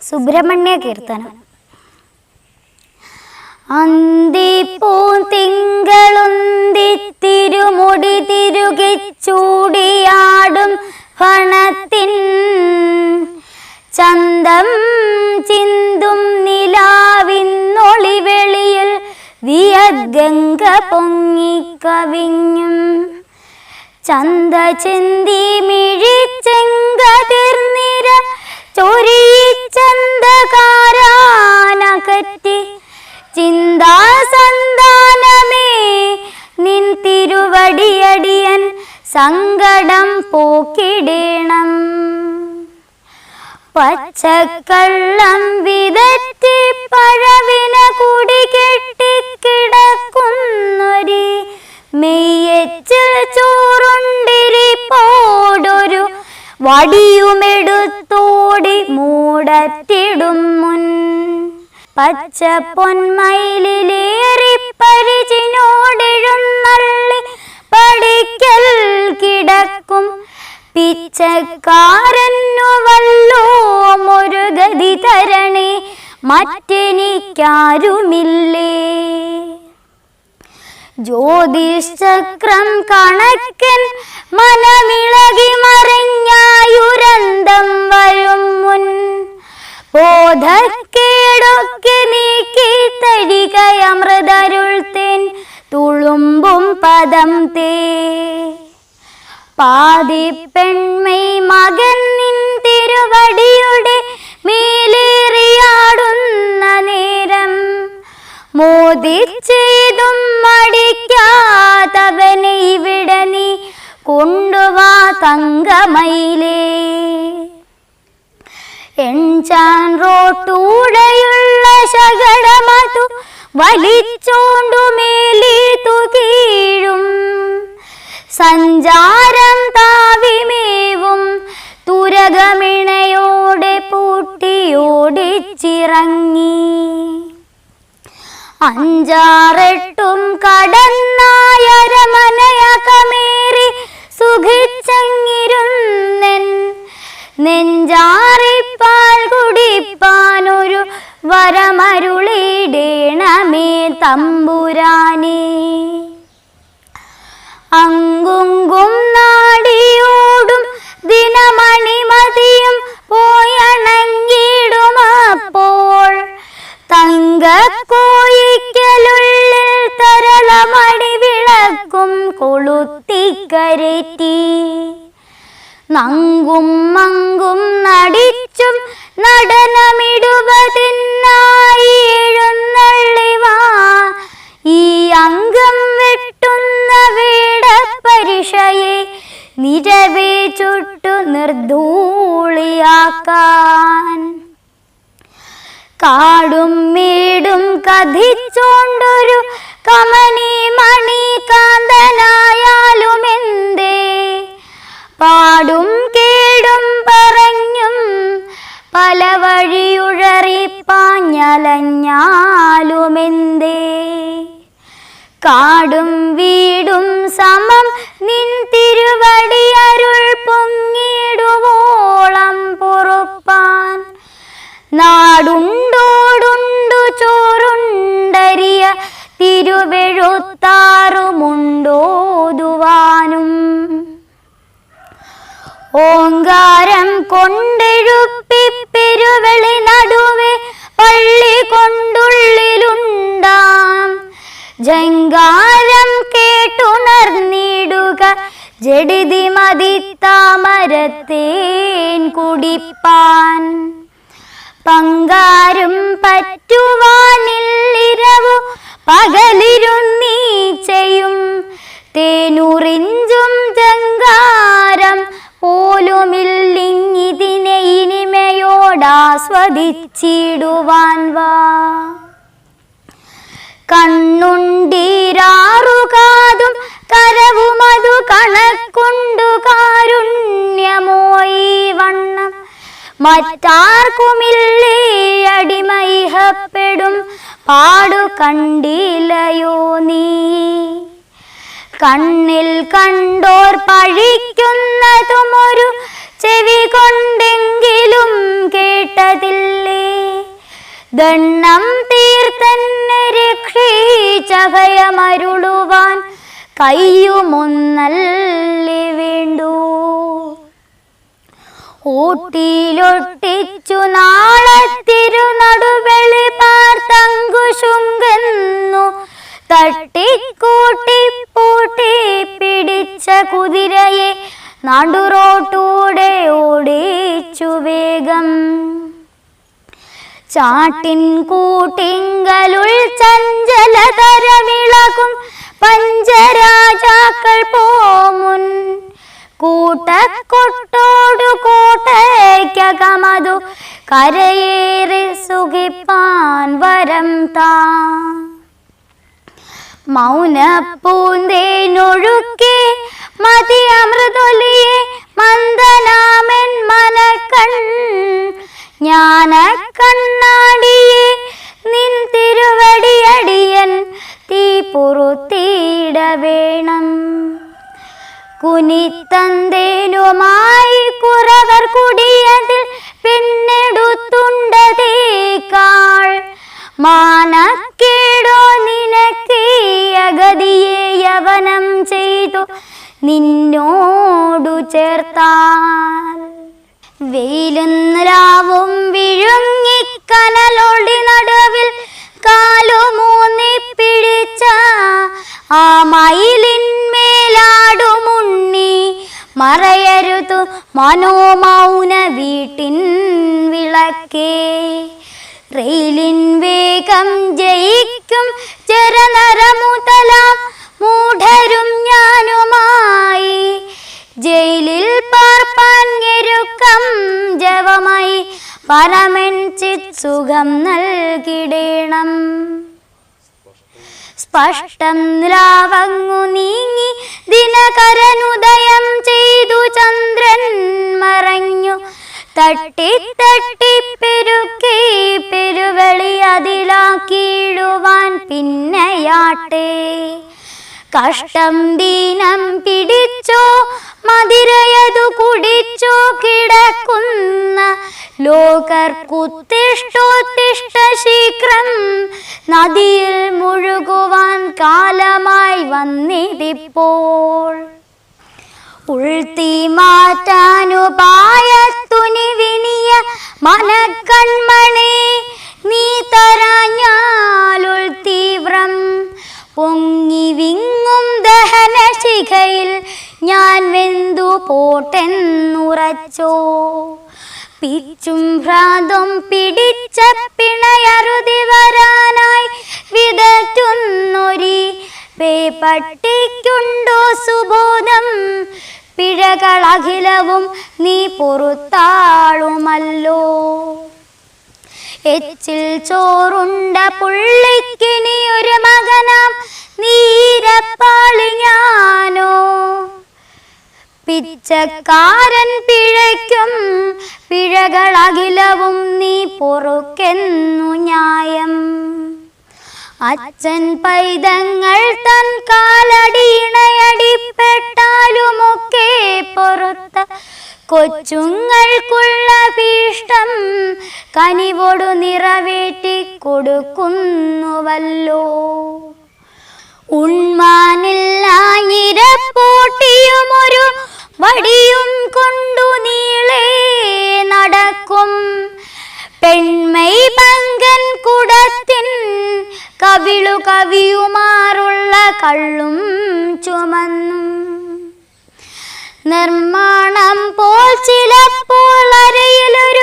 സുബ്രഹ്മണ്യ കീർത്തനം. അന്തിപ്പൂ തിങ്കളുന്തി തിരുമുടി തിരുകിച്ചൂടിയാടും ഫണത്തിൻ ചന്തം ചിന്തും നിലാവിന്നൊളിവെളിയിൽ വിയദ്ഗംഗ പൊങ്ങിക്കവിഞ്ഞും ചന്ത ചിന്തി മിഴിച്ചെങ്കതിർനിര ചൊരിച്ചന്തകാരാനകറ്റി ചിന്താസന്താനമേ നിൻ തിരുവടിയടിയൻ സങ്കടം പോക്കിടേണം. പച്ചക്കള്ളം വിതറ്റി പഴവിന കുടി കെട്ടിക്കിടക്കുന്നൊരി മെയ്യച്ചിൽ ചോറുണ്ടിരിപ്പോടൊരു വടിയുമെടുത്തോടി പച്ച പൊന്മയിലേറി പരിചിനോടെഴുന്നള്ളി പടിക്കൽ കിടക്കും. പിച്ചക്കാരനു വല്ലോ ഒരു ഗതി തരണേ മറ്റെനിക്കാരുമില്ലേ? ജ്യോതിശ്ചക്രം കണക്കൻ മനമിളകി മറിഞ്ഞായുരന്തം വരും പാതി പെൺമൈ മകൻ നിൻ തിരുവടിയുടെ മേലേറിയാടുന്ന നേരം മോദിച്ചേതും മടിക്കാത്തവനെ ഇവിടെ നീ കൊണ്ടുവാ തങ്കമയിലേ. എൻചാൻ റോട്ടൂടെയുള്ള ശകടമതു വലിച്ചോണ്ടു മേലീതു കീഴും സഞ്ചാരം താവിമേവും. തുരകമിണയോടെ പൂട്ടിയോടിച്ചിറങ്ങി. അഞ്ചാറെട്ടും കടന്നായരമനയകമേറി കാടും മേടും കഥിച്ചോണ്ടൊരു കമനി മണി കാന്തനായാലും എന്തേ? പാടും കേടും പറഞ്ഞും പല വഴിയുഴറി പാഞ്ഞലഞ്ഞാലുമെന്തേ കാടും വീടും സമം നിൻ തിരുവടി അരുൾ പൊങ്ങിടുവോളം പൊറുപ്പാൻ നാടുണ്ടോടുണ്ടു തിരുവെഴുത്താറുമുണ്ടോതുവാനും ഓങ്കാരം കൊണ്ടെഴുപ്പി പെരുവെളി നടുവെ പള്ളി കൊണ്ടുള്ളിലുണ്ടാം. ജങ്കാരം കേട്ടുണർന്നിടുക ജഡിതി മതിത്താമരത്തേൻ കുടിപ്പാൻ. പങ്കാരും പറ്റുവാനില്ലിരവു പകലിരുന്നീച്ചയും തേനുറിഞ്ചും ജങ്കാരം പോലുമില്ലിങ്ങിതിനെ ഇനിമയോടാസ്വദിച്ചിടുവാൻ വാ. കണ്ണുണ്ടീരാറുകാതും കരവുമതു കണക്കൊണ്ടു കാരുണ്യമോയി വണ്ണം. മറ്റാർക്കുമില്ലേ അടിമൈഹപ്പെടും പാടു കണ്ടില്ലയോ നീ? കണ്ണിൽ കണ്ടോർ പഴിക്കുന്നതും ഒരു ചെവി കൊണ്ടെങ്കിലും കേട്ടതില്ലേ? ദണ്ണം തീർത്തന്നെ രക്ഷീചകയമരുളുവാൻ കയ്യുമൊന്നല്ലേ വേണ്ടു? ഊട്ടിയിലൊട്ടിച്ചു നാളെ തിരുനടുവെളി പാർത്തങ്കുശുങ്കെന്നു തട്ടിക്കൂട്ടി പൂട്ടി പിടിച്ച കുതിരയെ നടുറോട്ടൂടെ ഓടിച്ചു വേഗം. ചാട്ടിൻ കൂട്ടിങ്കലുൾ ചഞ്ചലതരമിളകും പഞ്ചരാജാക്കൾ പോമുൻ. കൂട്ടക്കൊട്ടോടു കരയേറി സുഖിപ്പാൻ വരം താ. മൗനപ്പൂന്തേനൊഴുക്കെ മതി അമൃതൊലിയെ മന്ദനാമൻ ലോകർക്കുത്തിഷ്ടോത്തിഷ്ട ശീഘ്രം നദിയിൽ മുഴുകുവാൻ കാലമായി വന്നിതിപ്പോൾ. ഉൾത്തി മാറ്റാനുപായത്തുനി വിനിയ മനക്കൺമണി നീ തരാഞ്ഞാലുൾ പൊങ്ങി വിങ്ങും ദഹനശിഖയിൽ ഞാൻ വെന്തു പോട്ടെന്നുറച്ചോ. പിച്ചും ഭ്രാന്തും പിടിച്ച പിണയറുതി വരാനായി വിതറ്റുന്നൊരി പേപ്പട്ടിക്കുണ്ടോ സുബോധം? പിഴകളഖിലവും നീ പൊറുത്താളുമല്ലോ. എച്ചിൽ ചോറുണ്ട പുള്ളിക്കിനി ഒരു മകനാം നീരപ്പാളി ഞാനോ പിച്ചക്കാരൻ പൊറുക്കെന്നു ന്യായം. അച്ഛൻ പൈതങ്ങൾ തൻ കാലടിയിണയടിപ്പെട്ടാലുമൊക്കെ പൊറുത്ത കൊച്ചുങ്ങൾക്കുള്ള ഭീഷ്ടം കനിവോടു നിറവേറ്റി കൊടുക്കുന്നുവല്ലോ. ഉണ്മാനില്ലായിരപ്പോട്ടിയുമൊരു വടിയും കൊണ്ടു കവിളു കവിയുമാറുള്ള കള്ളും ചുമന്നും. നിർമ്മാണം പോൽ ചിലപ്പോൾ അരയിലൊരു